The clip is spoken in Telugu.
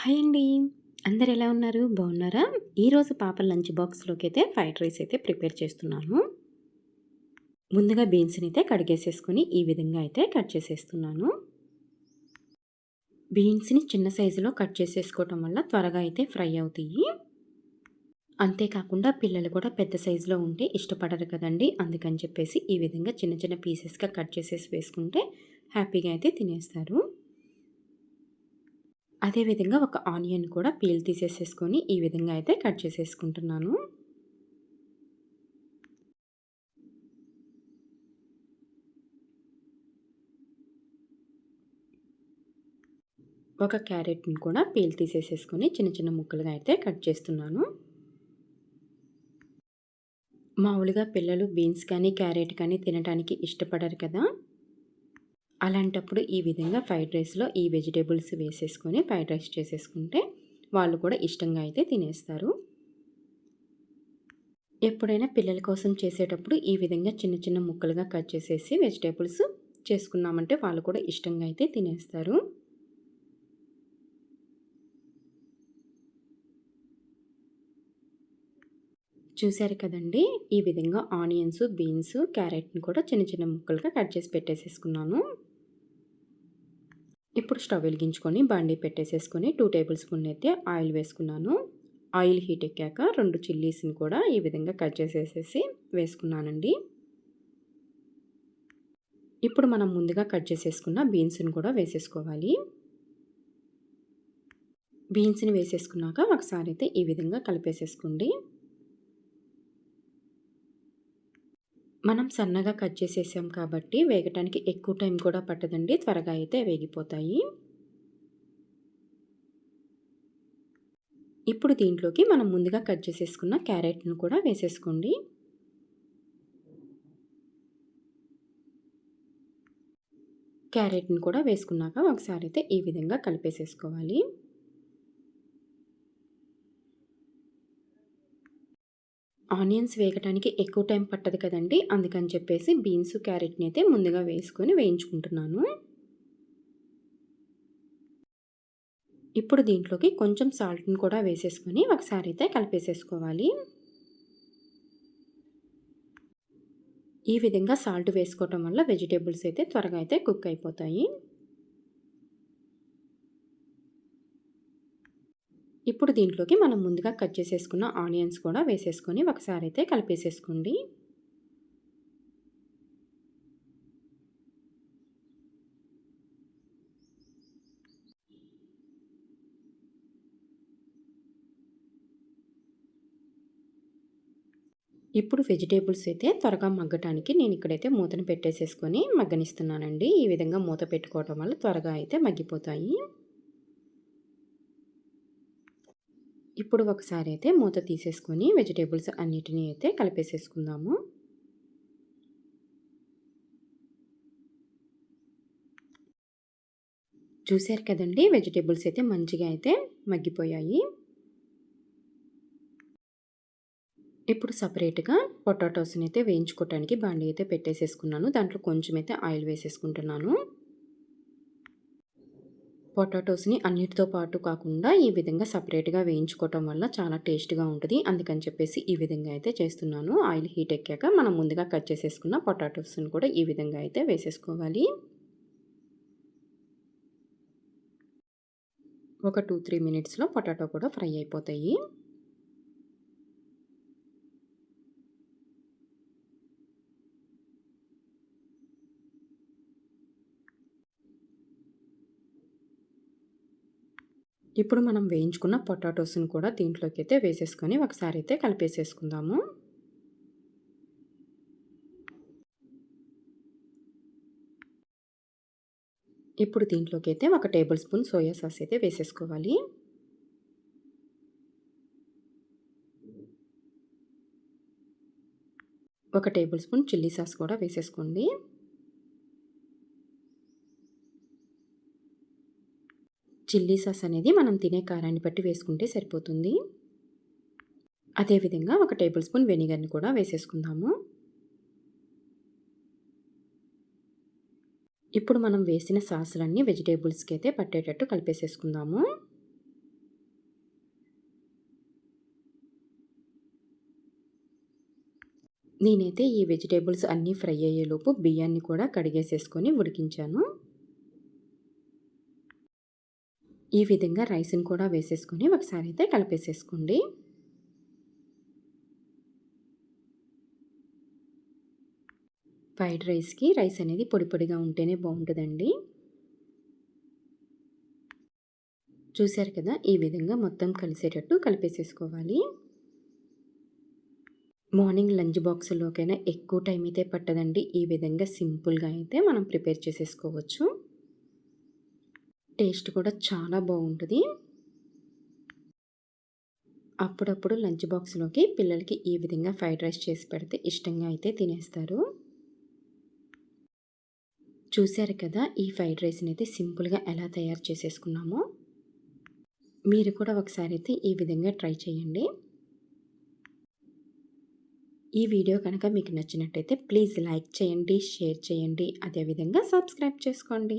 హాయ్ అండి. అందరు ఎలా ఉన్నారు? బాగున్నారా? ఈరోజు పాప లంచ్ బాక్స్లోకి అయితే ఫ్రైడ్ రైస్ అయితే ప్రిపేర్ చేస్తున్నాను. ముందుగా బీన్స్ని అయితే కడిగేసేసుకొని ఈ విధంగా అయితే కట్ చేసేస్తున్నాను. బీన్స్ని చిన్న సైజులో కట్ చేసేసుకోవటం వల్ల త్వరగా అయితే ఫ్రై అవుతాయి. అంతేకాకుండా పిల్లలు కూడా పెద్ద సైజులో ఉంటే ఇష్టపడరు కదండి. అందుకని చెప్పేసి ఈ విధంగా చిన్న చిన్న పీసెస్గా కట్ చేసేసి వేసుకుంటే హ్యాపీగా అయితే తినేస్తారు. అదేవిధంగా ఒక ఆనియన్ కూడా పీల్ తీసేసేసుకొని ఈ విధంగా అయితే కట్ చేసేసుకుంటున్నాను. ఒక క్యారెట్ని కూడా పీల్ తీసేసేసుకొని చిన్న చిన్న ముక్కలుగా అయితే కట్ చేస్తున్నాను. మామూలుగా పిల్లలు బీన్స్ కానీ క్యారెట్ కానీ తినడానికి ఇష్టపడరు కదా. అలాంటప్పుడు ఈ విధంగా ఫ్రైడ్ రైస్లో ఈ వెజిటేబుల్స్ వేసేసుకొని ఫ్రైడ్ రైస్ చేసేసుకుంటే వాళ్ళు కూడా ఇష్టంగా అయితే తినేస్తారు. ఎప్పుడైనా పిల్లల కోసం చేసేటప్పుడు ఈ విధంగా చిన్న చిన్న ముక్కలుగా కట్ చేసేసి వెజిటేబుల్స్ చేసుకున్నామంటే వాళ్ళు కూడా ఇష్టంగా అయితే తినేస్తారు. చూశారు కదండి? ఈ విధంగా ఆనియన్స్ బీన్స్ క్యారెట్ని కూడా చిన్న చిన్న ముక్కలుగా కట్ చేసి పెట్టేసేసుకున్నాను. ఇప్పుడు స్టవ్ వెలిగించుకొని బండి పెట్టేసేసుకొని టూ టేబుల్ స్పూన్ అయితే ఆయిల్ వేసుకున్నాను. ఆయిల్ హీట్ ఎక్కాక రెండు చిల్లీస్ని కూడా ఈ విధంగా కట్ చేసేసేసి వేసుకున్నానండి. ఇప్పుడు మనం ముందుగా కట్ చేసేసుకున్న బీన్స్ని కూడా వేసేసుకోవాలి. బీన్స్ని వేసేసుకున్నాక ఒకసారి అయితే ఈ విధంగా కలిపేసేసుకోండి. మనం సన్నగా కట్ చేసేసాం కాబట్టి వేగటానికి ఎక్కువ టైం కూడా పట్టదండి. త్వరగా అయితే వేగిపోతాయి. ఇప్పుడు దీంట్లోకి మనం ముందుగా కట్ చేసేసుకున్న క్యారెట్ను కూడా వేసేసుకోండి. క్యారెట్ని కూడా వేసుకున్నాక ఒకసారి అయితే ఈ విధంగా కలిపేసేసుకోవాలి. ఆనియన్స్ వేగటానికి ఎక్కువ టైం పట్టదు కదండి. అందుకని చెప్పేసి బీన్స్ క్యారెట్ని అయితే ముందుగా వేసుకొని వేయించుకుంటున్నాను. ఇప్పుడు దీంట్లోకి కొంచెం సాల్ట్ని కూడా వేసేసుకొని ఒకసారి అయితే కలిపేసేసుకోవాలి. ఈ విధంగా సాల్ట్ వేసుకోవటం వల్ల వెజిటేబుల్స్ అయితే త్వరగా అయితే కుక్ అయిపోతాయి. ఇప్పుడు దీంట్లోకి మనం ముందుగా కట్ చేసేసుకున్న ఆనియన్స్ కూడా వేసేసుకొని ఒకసారి అయితే కలిపేసేసుకోండి. ఇప్పుడు వెజిటేబుల్స్ అయితే త్వరగా మగ్గటానికి నేను ఇక్కడైతే మూతను పెట్టేసేసుకొని మగ్గనిస్తున్నానండి. ఈ విధంగా మూత పెట్టుకోవడం వల్ల త్వరగా అయితే మగ్గిపోతాయి. ఇప్పుడు ఒకసారి అయితే మూత తీసేసుకొని వెజిటేబుల్స్ అన్నిటినీ అయితే కలిపేసేసుకుందాము. చూశారు కదండి వెజిటేబుల్స్ అయితే మంచిగా అయితే మగ్గిపోయాయి. ఇప్పుడు సపరేట్గా పొటాటోస్ని అయితే వేయించుకోవటానికి బాండీ అయితే పెట్టేసేసుకున్నాను. దాంట్లో కొంచెం అయితే ఆయిల్ వేసేసుకుంటున్నాను. పొటాటోస్ని అన్నిటితో పాటు కాకుండా ఈ విధంగా సపరేట్గా వేయించుకోవటం వల్ల చాలా టేస్ట్గా ఉంటుంది. అందుకని చెప్పేసి ఈ విధంగా అయితే చేస్తున్నాను. ఆయిల్ హీట్ ఎక్కాక మనం ముందుగా కట్ చేసేసుకున్న పొటాటోస్ని కూడా ఈ విధంగా అయితే వేసేసుకోవాలి. ఒక టూ త్రీ మినిట్స్లో పొటాటో కూడా ఫ్రై అయిపోతాయి. ఇప్పుడు మనం వేయించుకున్న పొటాటోస్ని కూడా దీంట్లోకి అయితే వేసేసుకొని ఒకసారి అయితే కలిపేసేసుకుందాము. ఇప్పుడు దీంట్లోకి అయితే ఒక టేబుల్ స్పూన్ సోయా సాస్ అయితే వేసేసుకోవాలి. ఒక టేబుల్ స్పూన్ చిల్లీ సాస్ కూడా వేసేసుకోండి. చిల్లీ సాస్ అనేది మనం తినే కారాన్ని బట్టి వేసుకుంటే సరిపోతుంది. అదేవిధంగా ఒక టేబుల్ స్పూన్ వెనిగర్ని కూడా వేసేసుకుందాము. ఇప్పుడు మనం వేసిన సాసులన్నీ వెజిటేబుల్స్కి అయితే పట్టేటట్టు కలిపేసేసుకుందాము. నేనైతే ఈ వెజిటేబుల్స్ అన్నీ ఫ్రై అయ్యేలోపు బియ్యాన్ని కూడా కడిగేసేసుకొని ఉడికించాను. ఈ విధంగా రైస్ని కూడా వేసేసుకొని ఒకసారి అయితే కలిపేసేసుకోండి. ఫ్రైడ్ రైస్కి రైస్ అనేది పొడి పొడిగా ఉంటేనే బాగుంటుందండి. చూశారు కదా ఈ విధంగా మొత్తం కలిసేటట్టు కలిపేసేసుకోవాలి. మార్నింగ్ లంచ్ బాక్స్లోకైనా ఎక్కువ టైం అయితే పట్టదండి. ఈ విధంగా సింపుల్గా అయితే మనం ప్రిపేర్ చేసేసుకోవచ్చు. టేస్ట్ కూడా చాలా బాగుంటుంది. అప్పుడప్పుడు లంచ్ బాక్స్లోకి పిల్లలకి ఈ విధంగా ఫ్రైడ్ రైస్ చేసి పెడితే ఇష్టంగా అయితే తినేస్తారు. చూశారు కదా ఈ ఫ్రైడ్ రైస్ని అయితే సింపుల్గా ఎలా తయారు చేసేసుకున్నామో? మీరు కూడా ఒకసారి అయితే ఈ విధంగా ట్రై చేయండి. ఈ వీడియో కనుక మీకు నచ్చినట్టయితే ప్లీజ్ లైక్ చేయండి షేర్ చేయండి అదేవిధంగా సబ్స్క్రైబ్ చేసుకోండి.